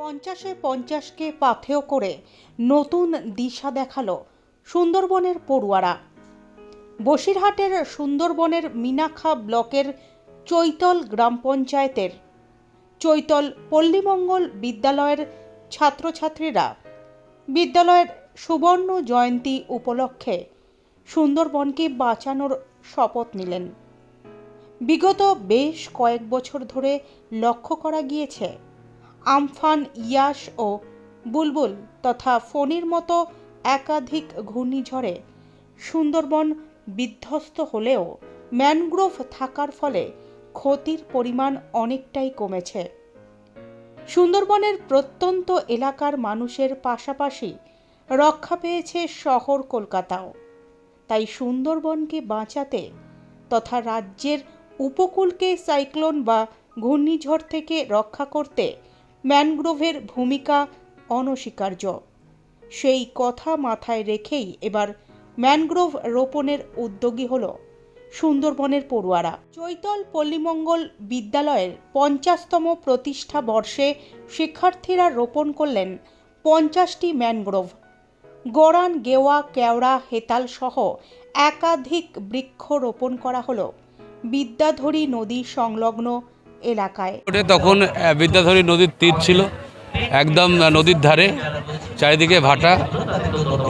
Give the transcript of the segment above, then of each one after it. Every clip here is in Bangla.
পঞ্চাশে পঞ্চাশকে পাথেয় করে নতুন দিশা দেখাল সুন্দরবনের পড়ুয়ারা। বসিরহাটের সুন্দরবনের মিনাখা ব্লকের চৈতল গ্রাম পঞ্চায়েতের চৈতল পল্লীমঙ্গল বিদ্যালয়ের ছাত্রছাত্রীরা বিদ্যালয়ের সুবর্ণ জয়ন্তী উপলক্ষে সুন্দরবনকে বাঁচানোর শপথ নিলেন। বিগত বেশ কয়েক বছর ধরে লক্ষ্য করা গিয়েছে আমফান ইয়াস ও বুলবুল তথা ফণির মতো একাধিক ঘূর্ণিঝড়ে সুন্দরবন বিধ্বস্ত হলেও ম্যানগ্রোভ থাকার ফলে ক্ষতির পরিমাণ অনেকটাই কমেছে। সুন্দরবনের প্রত্যন্ত এলাকার মানুষের পাশাপাশি রক্ষা পেয়েছে শহর কলকাতাও। তাই সুন্দরবনকে বাঁচাতে তথা রাজ্যের উপকূলকে সাইক্লোন বা ঘূর্ণিঝড় থেকে রক্ষা করতে ম্যানগ্রোভের ভূমিকা অনস্বীকার্য। সেই কথা মাথায় রেখেই এবার ম্যানগ্রোভ রোপণের উদ্যোগী হল সুন্দরবনের পড়ুয়ারা। চৈতল পল্লীমঙ্গল বিদ্যালয়ের পঞ্চাশতম প্রতিষ্ঠা বর্ষে শিক্ষার্থীরা রোপণ করলেন পঞ্চাশটি ম্যানগ্রোভ। গড়ান, গেওয়া, কেওড়া, হেতাল সহ একাধিক বৃক্ষ রোপণ করা হলো। বিদ্যাধরী নদী সংলগ্ন এলাকায়। তখন বিদ্যাধরী নদীর তীর ছিল, একদম নদীর ধারে, চারিদিকে ভাটা।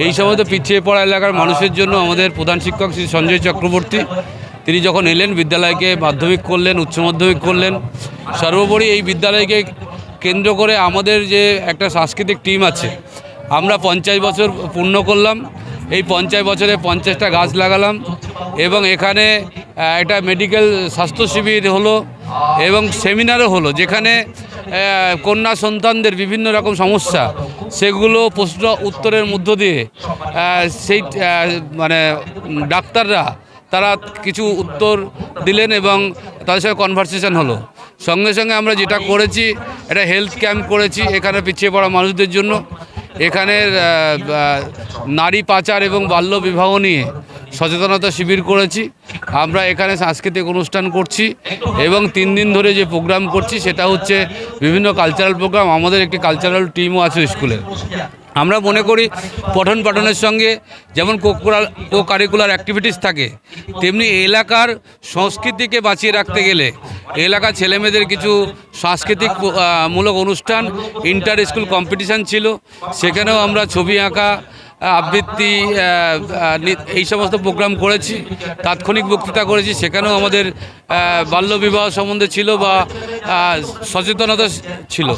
এই সমস্ত পিছিয়ে পড়া এলাকার মানুষের জন্য আমাদের প্রধান শিক্ষক শ্রী সঞ্জয় চক্রবর্তী, তিনি যখন এলেন, বিদ্যালয়কে মাধ্যমিক করলেন, উচ্চ মাধ্যমিক করলেন, সর্বোপরি এই বিদ্যালয়কে কেন্দ্র করে আমাদের যে একটা সাংস্কৃতিক টিম আছে, আমরা পঞ্চাশ বছর পূর্ণ করলাম, এই পঞ্চাশ বছরে পঞ্চাশটা গাছ লাগালাম এবং এখানে একটা মেডিকেল স্বাস্থ্য শিবির হলো এবং সেমিনারও হলো, যেখানে কন্যা সন্তানদের বিভিন্ন রকম সমস্যা, সেগুলো প্রশ্ন উত্তরের মধ্য দিয়ে সেই মানে ডাক্তাররা, তারা কিছু উত্তর দিলেন এবং তাদের সঙ্গে কনভারসেশন হলো। সঙ্গে সঙ্গে আমরা যেটা করেছি এটা হেলথ ক্যাম্প করেছি, এখানে পিছিয়ে পড়া মানুষদের জন্য। এখানের নারী পাচার এবং বাল্য বিবাহ নিয়ে সচেতনতা শিবির করেছি। আমরা এখানে সাংস্কৃতিক অনুষ্ঠান করছি এবং তিন দিন ধরে যে প্রোগ্রাম করছি সেটা হচ্ছে বিভিন্ন কালচারাল প্রোগ্রাম আমাদের একটি কালচারাল টিমও আছে স্কুলের আমরা মনে করি পঠন পাঠনের সঙ্গে যেমন কোকুলার কো কারিকুলার অ্যাক্টিভিটিস থাকে, তেমনি এলাকার সংস্কৃতিকে বাঁচিয়ে রাখতে গেলে এলাকার ছেলেমেয়েদের কিছু সাংস্কৃতিক মূলক অনুষ্ঠান ইন্টার স্কুল কম্পিটিশান ছিল। সেখানেও আমরা ছবি আঁকা আবৃত্তি এই সমস্ত প্রোগ্রাম করেছি, তাৎক্ষণিক বক্তৃতা করেছি, সেখানেও আমাদের বাল্যবিবাহ সম্বন্ধে ছিল বা সচেতনতা ছিল।